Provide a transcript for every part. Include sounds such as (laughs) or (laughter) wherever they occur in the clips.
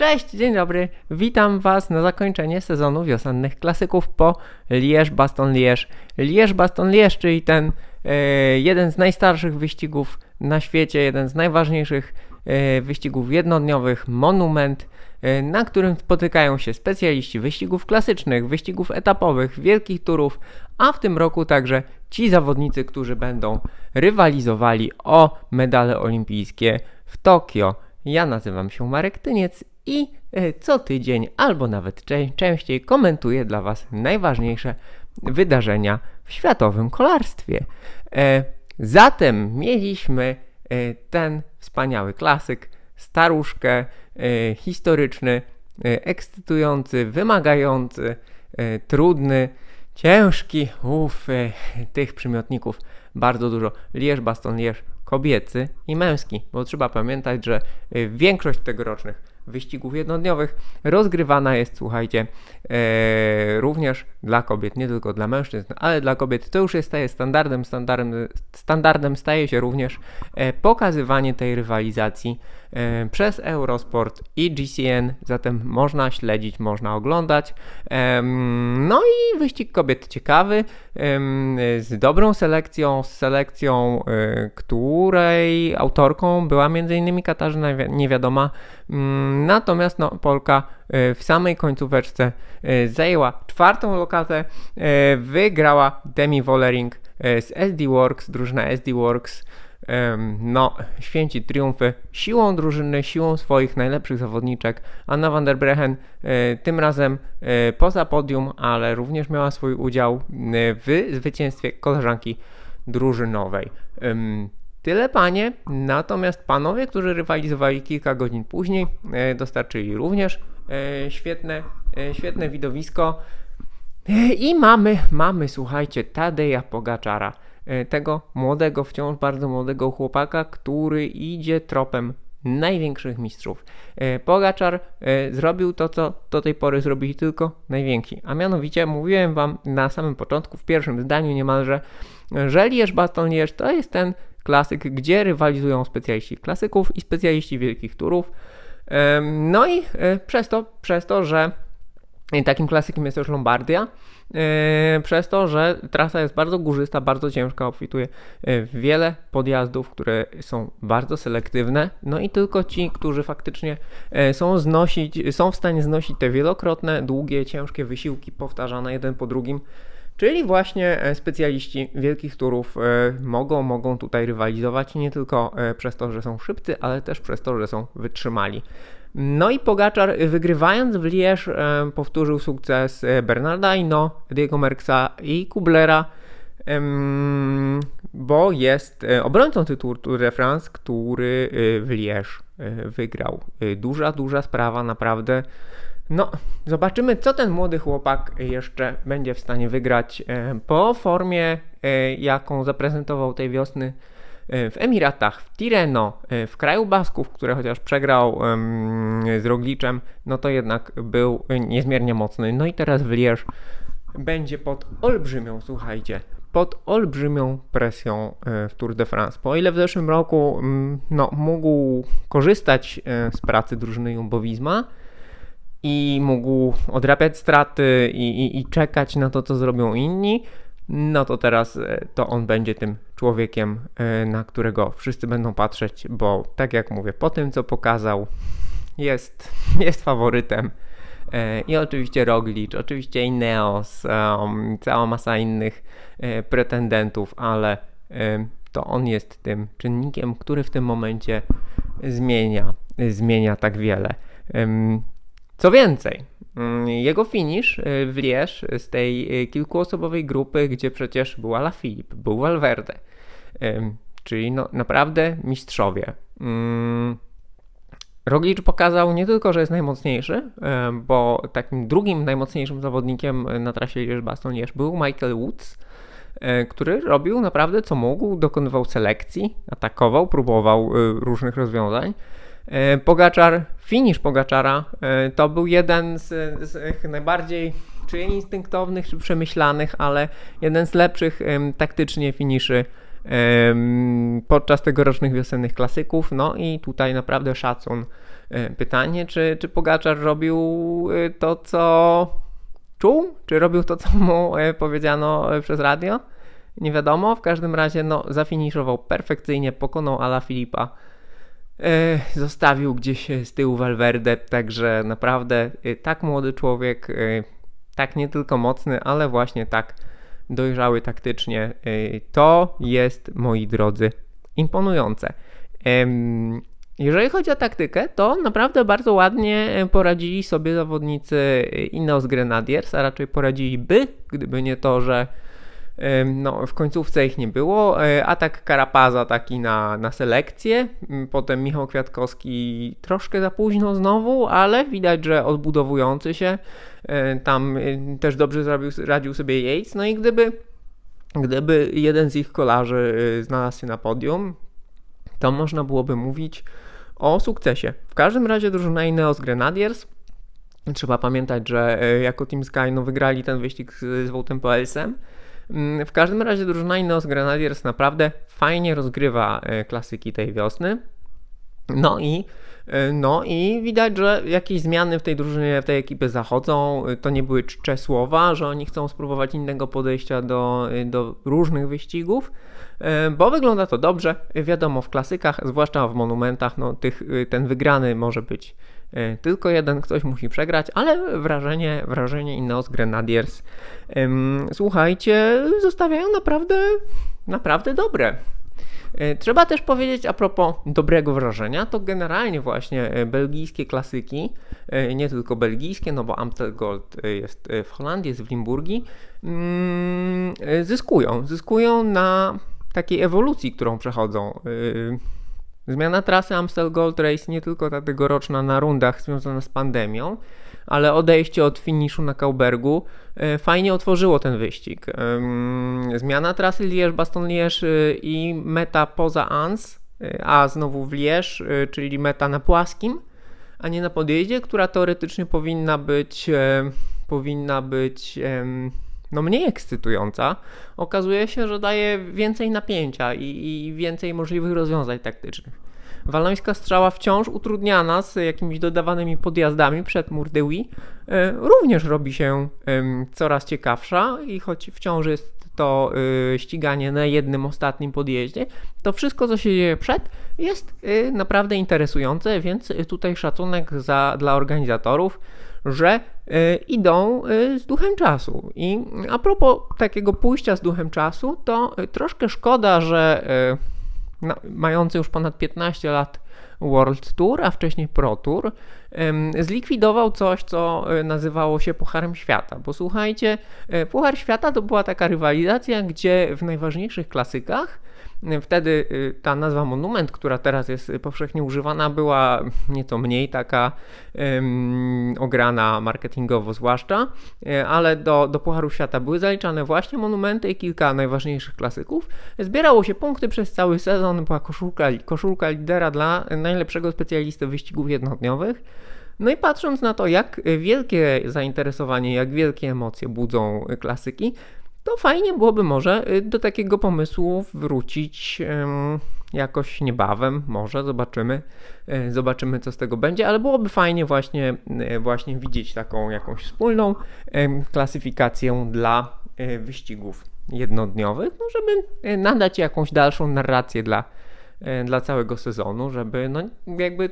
Cześć, dzień dobry. Witam Was na zakończenie sezonu wiosennych klasyków po Liège-Baston-Liège. Liège-Baston-Liège, czyli ten e, jeden z najstarszych wyścigów na świecie, jeden z najważniejszych e, wyścigów jednodniowych, monument, e, na którym spotykają się specjaliści wyścigów klasycznych, wyścigów etapowych, wielkich turów, a w tym roku także ci zawodnicy, którzy będą rywalizowali o medale olimpijskie w Tokio. Ja nazywam się Marek Tyniec i e, co tydzień albo nawet częściej komentuję dla Was najważniejsze wydarzenia w światowym kolarstwie. E, zatem mieliśmy e, ten wspaniały klasyk, staruszkę, historyczny, ekscytujący, wymagający, trudny, ciężki. Uff, tych przymiotników bardzo dużo. Lierz, baston, lierz, kobiecy i męski, bo trzeba pamiętać, że większość tegorocznych wyścigów jednodniowych rozgrywana jest, słuchajcie, e, również dla kobiet, nie tylko dla mężczyzn, ale dla kobiet. To już jest staje standardem, standardem, standardem staje się również e, pokazywanie tej rywalizacji przez Eurosport i GCN, zatem można śledzić, można oglądać. No i wyścig kobiet ciekawy, z dobrą selekcją, z selekcją, e, której autorką była m.in. Katarzyna Wi- Niewiadoma. Mm, Natomiast no, Polka e, w samej końcóweczce e, zajęła czwartą lokatę, e, wygrała Demi Wollering e, z SD Works, drużyna SD Works. No, święci triumfy siłą drużyny, siłą swoich najlepszych zawodniczek. Anna van der Bregen e, tym razem e, poza podium, ale również miała swój udział e, w zwycięstwie koleżanki drużynowej. Tyle panie, natomiast panowie, którzy rywalizowali kilka godzin później, dostarczyli również świetne, świetne widowisko. I mamy, mamy, słuchajcie, Tadeja Pogaczara, tego młodego, wciąż bardzo młodego chłopaka, który idzie tropem największych mistrzów. E, Pogaczar e, zrobił to, co do tej pory zrobili tylko najwięksi, a mianowicie mówiłem wam na samym początku, w pierwszym zdaniu niemalże, że Lierz Baston Lierz to jest ten klasyk, gdzie rywalizują specjaliści klasyków i specjaliści wielkich turów. No i e, przez to, przez to, że takim klasykiem jest też Lombardia, e, przez to, że trasa jest bardzo górzysta, bardzo ciężka, obfituje e, w wiele podjazdów, które są bardzo selektywne, no i tylko ci, którzy faktycznie e, są znosić, są w stanie znosić te wielokrotne, długie, ciężkie wysiłki powtarzane jeden po drugim, Czyli właśnie e, specjaliści wielkich turów e, mogą, mogą tutaj rywalizować nie tylko e, przez to, że są szybcy, ale też przez to, że są wytrzymali. No i Pogaczar wygrywając w Liège e, powtórzył sukces e, Bernarda Hinault, Diego Merckxa i Kublera, bo jest e, obrońcą tytułu Tour de France, który w Liège wygrał. Duża, duża sprawa, naprawdę. No, zobaczymy, co ten młody chłopak jeszcze będzie w stanie wygrać po formie, jaką zaprezentował tej wiosny w Emiratach, w Tireno, e, w kraju Basków, które chociaż przegrał z Rogliczem, no to jednak był e, niezmiernie mocny. No i teraz w Liège będzie pod olbrzymią, słuchajcie, pod olbrzymią presją e, w Tour de France. Po ile w zeszłym roku no, mógł korzystać e, z pracy drużyny Jumbo-Visma, i mógł odrabiać straty i, i, i czekać na to, co zrobią inni, no to teraz e, to on będzie tym człowiekiem, e, na którego wszyscy będą patrzeć, bo tak jak mówię, po tym, co pokazał, jest, (laughs) jest faworytem. E, I oczywiście Roglic, oczywiście Ineos, cała masa innych pretendentów, ale to on jest tym czynnikiem, który w tym momencie zmienia, zmienia tak wiele. Co więcej, jego finish y, w Liège z tej y, kilkuosobowej grupy, gdzie przecież był Alaphilippe, był Valverde, czyli no, naprawdę mistrzowie. Ym, Roglic pokazał nie tylko, że jest najmocniejszy, em, bo takim drugim najmocniejszym zawodnikiem na trasie Liège-Bastogne był Michael Woods, który robił naprawdę co mógł, dokonywał selekcji, atakował, próbował y, różnych rozwiązań. E, Pogaczar, finish Pogaczara e, to był jeden z, z najbardziej czy instynktownych, czy przemyślanych, ale jeden z lepszych taktycznie finiszy podczas tegorocznych wiosennych klasyków. No i tutaj naprawdę szacun. Pytanie, czy, czy Pogaczar robił to, co czuł? Czy robił to, co mu powiedziano przez radio? Nie wiadomo. W każdym razie no, zafiniszował perfekcyjnie, pokonał Ala Filipa E, zostawił gdzieś z tyłu Valverde, także naprawdę e, tak młody człowiek, e, tak nie tylko mocny, ale właśnie tak dojrzały taktycznie. To jest, moi drodzy, imponujące. Jeżeli chodzi o taktykę, to naprawdę bardzo ładnie poradzili sobie zawodnicy Ineos Grenadiers, a raczej poradziliby, gdyby nie to, że no, w końcówce ich nie było. E, atak Karapaza taki na, na selekcję. Potem Michał Kwiatkowski troszkę za późno znowu, ale widać, że odbudowujący się. E, tam e, też dobrze zrobił, radził sobie Yates. No i gdyby, gdyby jeden z ich kolarzy znalazł się na podium, to można byłoby mówić o sukcesie. W każdym razie drużyna Ineos Grenadiers Trzeba pamiętać, że jako Team Sky no, wygrali ten wyścig z, z Wołtem Poelsem. Mm, w każdym razie drużyna Ineos Grenadiers naprawdę fajnie rozgrywa e, klasyki tej wiosny. No i e, no i widać, że jakieś zmiany w tej drużynie, w tej ekipie zachodzą. E, to nie były czcze słowa, że oni chcą spróbować innego podejścia do, do różnych wyścigów, bo wygląda to dobrze. Wiadomo, w klasykach, zwłaszcza w monumentach, no, tych, ten wygrany może być tylko jeden ktoś musi przegrać, ale wrażenie, wrażenie Ineos Grenadiers, słuchajcie, zostawiają naprawdę, naprawdę dobre. E, trzeba też powiedzieć a propos dobrego wrażenia, to generalnie właśnie e, belgijskie klasyki, nie tylko belgijskie, no bo Amstel Gold jest w Holandii, jest w Limburgii, zyskują, zyskują na takiej ewolucji, którą przechodzą. Zmiana trasy Amstel Gold Race nie tylko ta tegoroczna na rundach związana z pandemią, ale odejście od finiszu na Kaubergu e, fajnie otworzyło ten wyścig. Zmiana trasy Liège-Bastogne-Liège e, i meta poza Ans, e, a znowu w Liège, czyli meta na płaskim, a nie na podjeździe, która teoretycznie powinna być powinna być no mniej ekscytująca, okazuje się, że daje więcej napięcia i, i więcej możliwych rozwiązań taktycznych. Walońska strzała wciąż utrudniana z jakimiś dodawanymi podjazdami przed Murdywi e, również robi się coraz ciekawsza i choć wciąż jest to e, ściganie na jednym ostatnim podjeździe, to wszystko co się dzieje przed jest e, naprawdę interesujące, więc tutaj szacunek za, dla organizatorów że y, idą y, z duchem czasu. I a propos takiego pójścia z duchem czasu, to y, troszkę szkoda, że no, mający już ponad 15 lat World Tour, a wcześniej Pro Tour, zlikwidował coś, co nazywało się Pucharem Świata. Bo słuchajcie, Puchar Świata to była taka rywalizacja, gdzie w najważniejszych klasykach Wtedy y, ta nazwa monument, która teraz jest powszechnie używana, była nieco mniej taka um, ograna marketingowo zwłaszcza, e, ale do, do Pucharu Świata były zaliczane właśnie monumenty i kilka najważniejszych klasyków. Zbierało się punkty przez cały sezon, była koszulka, koszulka lidera dla najlepszego specjalisty wyścigów jednodniowych. No i patrząc na to, jak wielkie zainteresowanie, jak wielkie emocje budzą klasyki, to fajnie byłoby może y, do takiego pomysłu wrócić jakoś niebawem, może zobaczymy, y, zobaczymy co z tego będzie, ale byłoby fajnie właśnie, y, właśnie widzieć taką jakąś wspólną klasyfikację dla wyścigów jednodniowych, no żeby nadać jakąś dalszą narrację dla, dla całego sezonu, żeby no jakby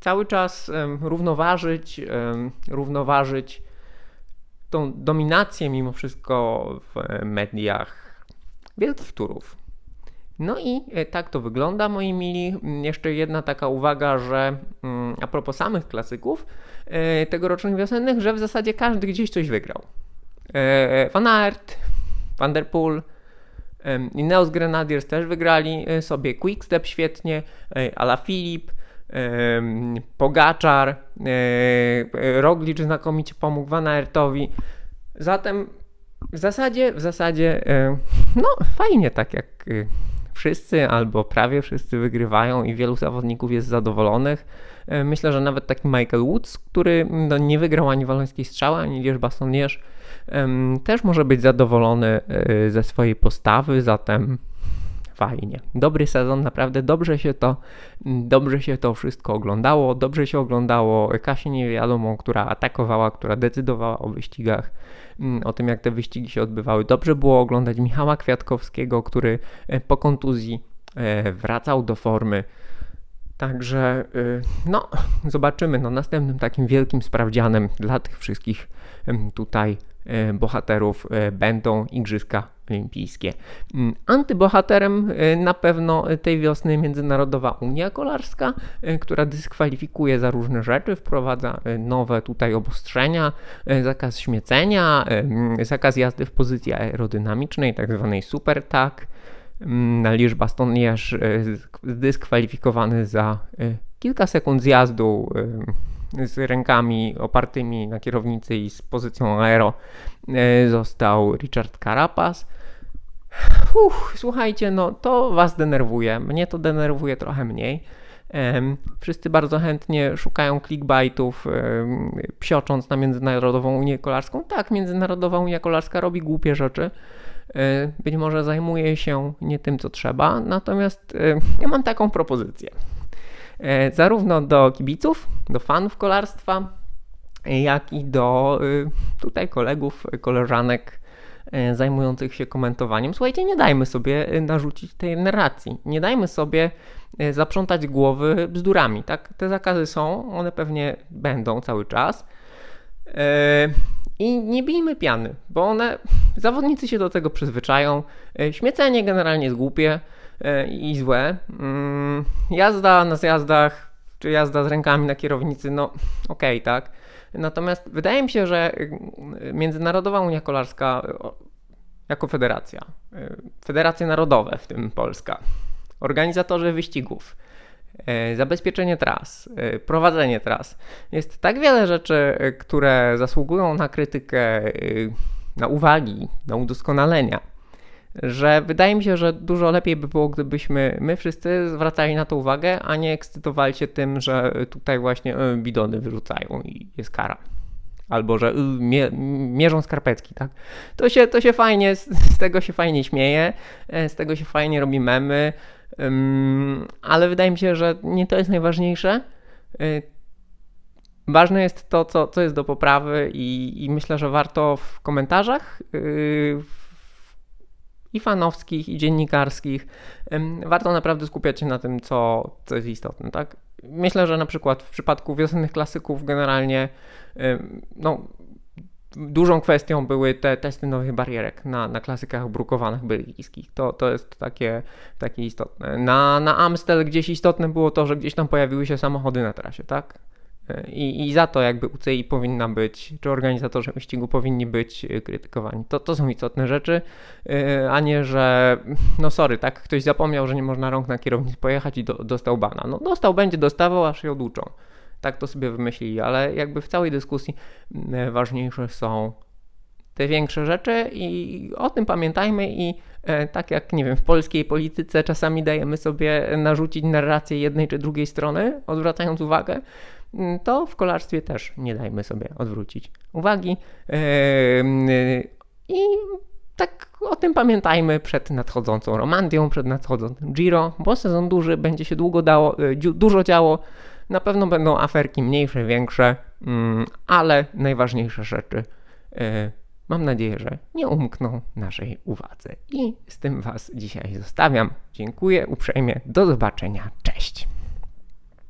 cały czas równoważyć, równoważyć tą dominację mimo wszystko w mediach wielkich turów. No i e, tak to wygląda, moi mili. Mm, jeszcze jedna taka uwaga, że mm, a propos samych klasyków e, tegorocznych wiosennych, że w zasadzie każdy gdzieś coś wygrał. E, Van Aert, Van der Poel, Ineos Grenadiers też wygrali sobie Quickstep świetnie, Ala Filip, Pogaczar, e, Roglic znakomicie pomógł Van Aertowi. Zatem w zasadzie, w zasadzie, e, no fajnie tak jak e, wszyscy albo prawie wszyscy wygrywają i wielu zawodników jest zadowolonych. Myślę, że nawet taki Michael Woods, który no, nie wygrał ani walońskiej strzały, ani Lierz Bastonierz, też może być zadowolony ze swojej postawy, zatem fajnie. Dobry sezon, naprawdę dobrze się to, dobrze się to wszystko oglądało, dobrze się oglądało Kasię Niewiadomą, która atakowała, która decydowała o wyścigach, mm, o tym jak te wyścigi się odbywały. Dobrze było oglądać Michała Kwiatkowskiego, który e, po kontuzji e, wracał do formy. Także y, no, zobaczymy. No, następnym takim wielkim sprawdzianem dla tych wszystkich tutaj e, bohaterów e, będą Igrzyska Olimpijskie. Mm, antybohaterem e, na pewno tej wiosny Międzynarodowa Unia Kolarska, która dyskwalifikuje za różne rzeczy, wprowadza nowe tutaj obostrzenia, zakaz śmiecenia, zakaz jazdy w pozycji aerodynamicznej, tak zwanej super tak. Liège Baston Liège zdyskwalifikowany za kilka sekund zjazdu z rękami opartymi na kierownicy i z pozycją aero został Richard Carapaz. Uff, słuchajcie, no to was denerwuje. Mnie to denerwuje trochę mniej. Wszyscy bardzo chętnie szukają clickbaitów, psiocząc na Międzynarodową Unię Kolarską. Tak, Międzynarodowa Unia Kolarska robi głupie rzeczy. E, być może zajmuje się nie tym, co trzeba. Natomiast ja mam taką propozycję. E, zarówno do kibiców, do fanów kolarstwa, jak i do y, tutaj kolegów, koleżanek zajmujących się komentowaniem. Słuchajcie, nie dajmy sobie y, narzucić tej narracji, nie dajmy sobie y, zaprzątać głowy bzdurami, tak? Te zakazy są, one pewnie będą cały czas. E, I nie bijmy piany, bo one, zawodnicy się do tego przyzwyczają. Śmiecenie generalnie jest głupie. E, i złe. Mm, jazda na zjazdach, czy jazda z rękami na kierownicy, no okej, okay, tak. Natomiast wydaje mi się, że y, Międzynarodowa Unia Kolarska jako federacja, y, federacje narodowe, w tym Polska, organizatorzy wyścigów, y, zabezpieczenie tras, prowadzenie tras. Jest tak wiele rzeczy, które zasługują na krytykę, na uwagi, na udoskonalenia że wydaje mi się, że dużo lepiej by było, gdybyśmy my wszyscy zwracali na to uwagę, a nie ekscytowali się tym, że tutaj właśnie y, bidony wyrzucają i jest kara. Albo że y, mie mierzą skarpetki, tak? To się, to się fajnie, z tego się fajnie śmieje, e, z tego się fajnie robi memy, ale wydaje mi się, że nie to jest najważniejsze. E, ważne jest to, co, co jest do poprawy, i, i myślę, że warto w komentarzach, y, i fanowskich, i dziennikarskich. Warto naprawdę skupiać się na tym, co, co jest istotne. Tak? Myślę, że na przykład w przypadku wiosennych klasyków generalnie no, dużą kwestią były te testy nowych barierek na, na klasykach brukowanych belgijskich. To, to jest takie, takie istotne. Na, na Amstel gdzieś istotne było to, że gdzieś tam pojawiły się samochody na trasie, tak? I, I za to jakby UCI powinna być, czy organizatorzy wyścigu powinni być y, krytykowani. To, to są istotne rzeczy, y, a nie, że no sorry, tak, ktoś zapomniał, że nie można rąk na kierownicy pojechać i do, dostał bana. No dostał, będzie dostawał, aż się oduczą. Tak to sobie wymyślili, ale jakby w całej dyskusji mm, ważniejsze są te większe rzeczy i o tym pamiętajmy i e, tak jak, nie wiem, w polskiej polityce czasami dajemy sobie narzucić narrację jednej czy drugiej strony, odwracając uwagę, to w kolarstwie też nie dajmy sobie odwrócić uwagi. I tak o tym pamiętajmy przed nadchodzącą Romandią, przed nadchodzącym Giro, bo sezon duży, będzie się długo dało, e, dużo działo. Na pewno będą aferki mniejsze, większe, mm, ale najważniejsze rzeczy e, mam nadzieję, że nie umkną naszej uwadze. I z tym Was dzisiaj zostawiam. Dziękuję uprzejmie. Do zobaczenia. Cześć.